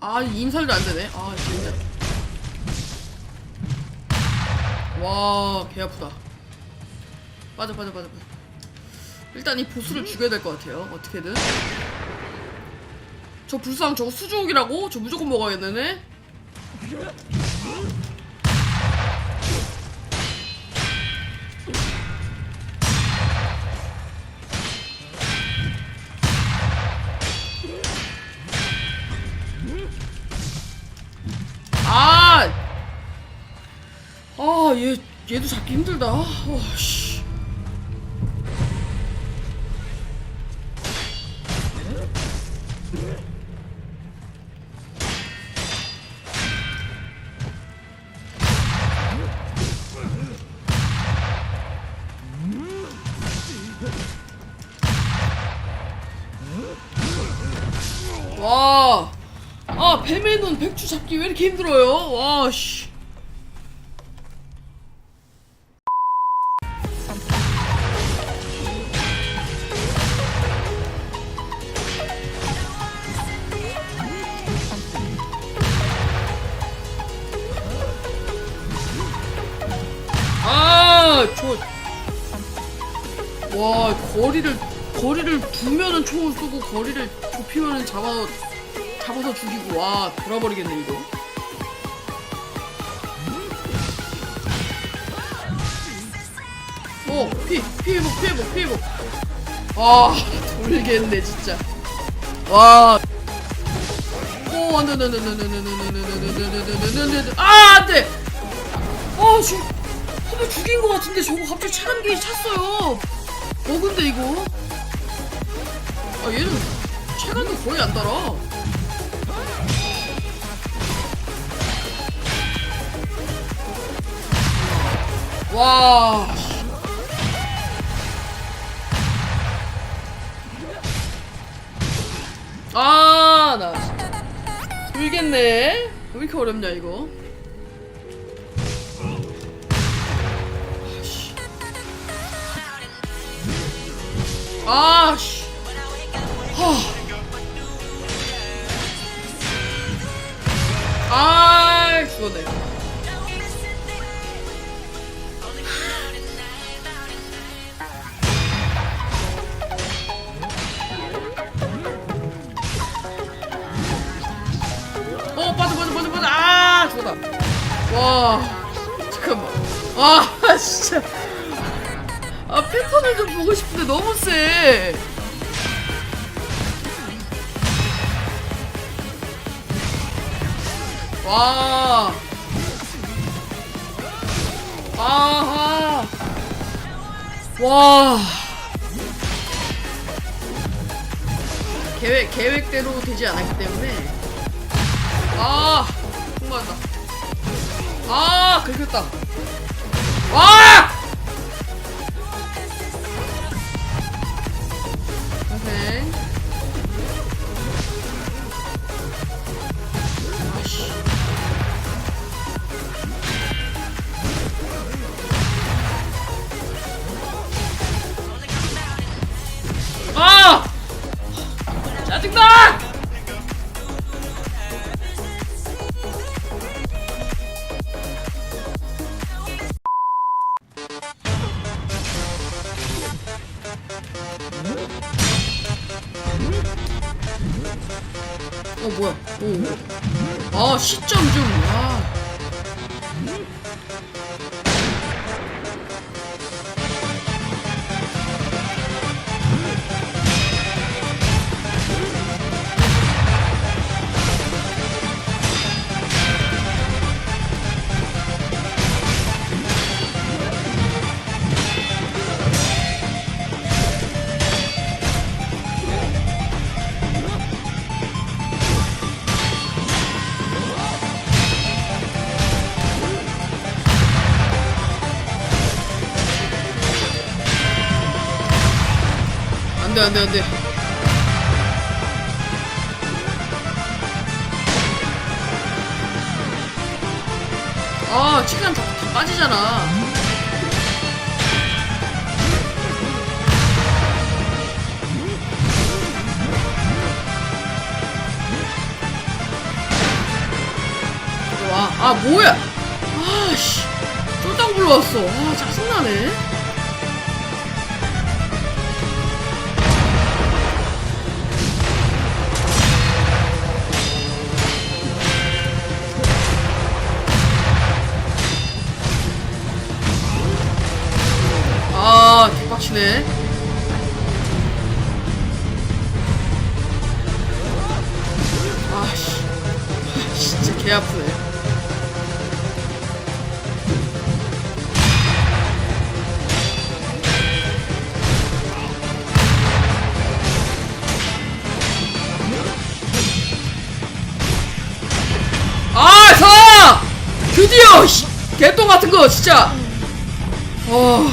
아 인설도 안 되네. 아 진짜. 와, 개 아프다. 빠져, 빠져, 빠져, 빠져. 일단 이 보스를 죽여야 될 것 같아요. 어떻게든. 저 불상 저거 수족이라고? 저 무조건 먹어야겠네. 아, 얘, 얘도 잡기 힘들다. 와, 씨. 와. 아, 눈 백주 잡기 왜 이렇게 힘들어요? 와, 씨. 와, 거리를, 거리를 두면은 총을 쏘고, 거리를 좁히면은 잡아, 잡아서 죽이고, 와, 돌아버리겠네, 이거. 어, 피, 피해복, 피해복, 피해복. 와, 돌겠네, 진짜. 와. 오, 안 돼, 안 돼, 안 돼, 안 돼, 안 돼, 안 돼, 안 돼, 안 돼, 안 돼, 안 돼, 안 돼, 안 돼. 아, 안 돼! 아, 저, 한번 죽인 것 같은데 저거 갑자기 차단기 찼어요. 먹은데 이거? 아 얘는 체감도 거의 안 달아. 와. 아, 나 울겠네. 왜 이렇게 어렵냐 이거? 아씨. 아, 죽었네. 어, 빠져, 빠져, 빠져, 빠져. 아, 죽었다. 와, 잠깐만. 아, 진짜. 아 패턴을 좀 보고 싶은데 너무 세. 와. 아하. 와. 계획 계획대로 되지 않았기 때문에. 아, 통과한다. 아, 긁혔다. 와! 어 뭐야? 오. 아 시점 좀. 아. 안돼 안돼 안돼. 아 시간 다, 다 빠지잖아. 아 뭐야 아씨 쫄딱 불러왔어 아 짜증나네 빡치네 아씨 아, 진짜 개 아프네 아, 사! 드디어! 씨, 개똥 같은 거, 진짜! 어,